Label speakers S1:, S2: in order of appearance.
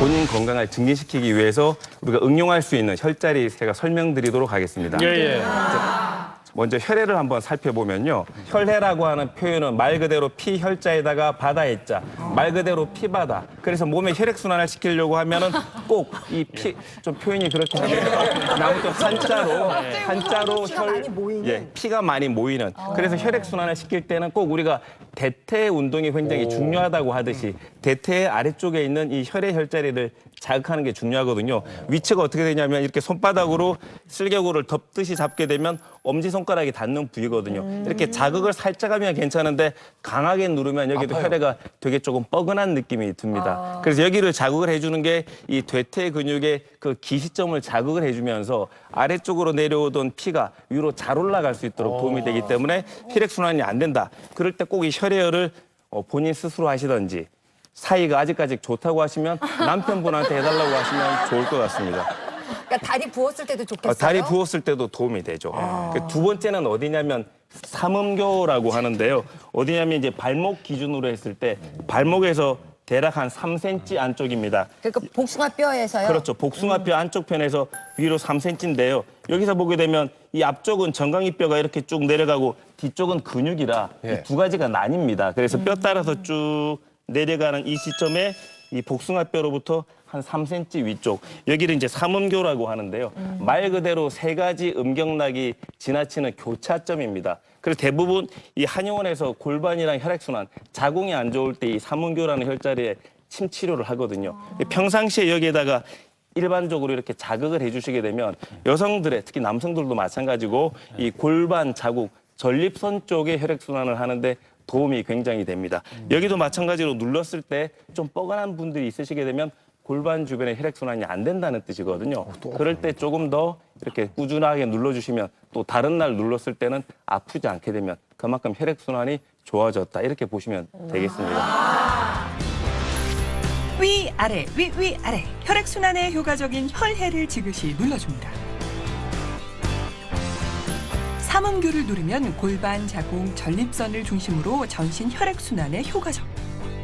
S1: 본인 건강을 증진시키기 위해서 우리가 응용할 수 있는 혈자리 제가 설명드리도록 하겠습니다.
S2: 예, 예.
S1: 먼저 혈액을 한번 살펴보면요. 혈해라고 하는 표현은 말 그대로 피 혈자에다가 바다의 자, 말 그대로 피바다. 그래서 몸에 혈액 순환을 시키려고 하면은 꼭 이 피 좀 표현이 그렇게 하면 아무튼 한자로 한자로
S3: 피가 많이 모이는?
S1: 예, 피가 많이 모이는. 그래서 혈액 순환을 시킬 때는 꼭 우리가 대퇴 운동이 굉장히 중요하다고 하듯이 대퇴 아래쪽에 있는 이 혈의 혈자리를 자극하는 게 중요하거든요. 위치가 어떻게 되냐면 이렇게 손바닥으로 쓸개구를 덮듯이 잡게 되면 엄지 손가락이 닿는 부위거든요. 이렇게 자극을 살짝 하면 괜찮은데 강하게 누르면 여기도 혈액가 되게 조금 뻐근한 느낌이 듭니다. 그래서 여기를 자극을 해주는 게 이 대퇴 근육의 그 기시점을 자극을 해주면서 아래쪽으로 내려오던 피가 위로 잘 올라갈 수 있도록 도움이 되기 때문에 혈액 순환이 안 된다. 그럴 때 꼭 이 혈액 을 어, 본인 스스로 하시던지 사이가 아직까지 좋다고 하시면 남편분한테 해달라고 하시면 좋을 것 같습니다.
S3: 그러니까 다리 부었을 때도 좋겠어요.
S1: 어, 다리 부었을 때도 도움이 되죠. 그두 번째는 어디냐면 삼음교라고 하는데요. 어디냐면 이제 발목 기준으로 했을 때 발목에서 대략 한 3cm 안쪽입니다.
S3: 그러니까 복숭아 뼈에서요.
S1: 그렇죠. 복숭아뼈 안쪽 편에서 위로 3cm인데요. 여기서 보게 되면 이 앞쪽은 정강이뼈가 이렇게 쭉 내려가고 뒤쪽은 근육이라 이두 가지가 나뉩니다. 그래서 뼈 따라서 쭉 내려가는 이 시점에 이 복숭아뼈로부터 한 3cm 위쪽 여기를 이제 삼음교라고 하는데요. 말 그대로 세 가지 음경락이 지나치는 교차점입니다. 그래서 대부분 이 한의원에서 골반이랑 혈액순환, 자궁이 안 좋을 때 이 삼음교라는 혈자리에 침 치료를 하거든요. 평상시에 여기에다가 일반적으로 이렇게 자극을 해주시게 되면 여성들의 특히 남성들도 마찬가지고 이 골반 자국 전립선 쪽에 혈액 순환을 하는데 도움이 굉장히 됩니다. 여기도 마찬가지로 눌렀을 때 좀 뻐근한 분들이 있으시게 되면 골반 주변에 혈액 순환이 안 된다는 뜻이거든요. 그럴 때 조금 더 이렇게 꾸준하게 눌러주시면 또 다른 날 눌렀을 때는 아프지 않게 되면 그만큼 혈액 순환이 좋아졌다 이렇게 보시면 되겠습니다.
S4: 위 아래 위 위 아래 혈액 순환에 효과적인 혈해를 지그시 눌러줍니다. 삼음교를 누르면 골반, 자궁, 전립선을 중심으로 전신 혈액 순환에 효과적.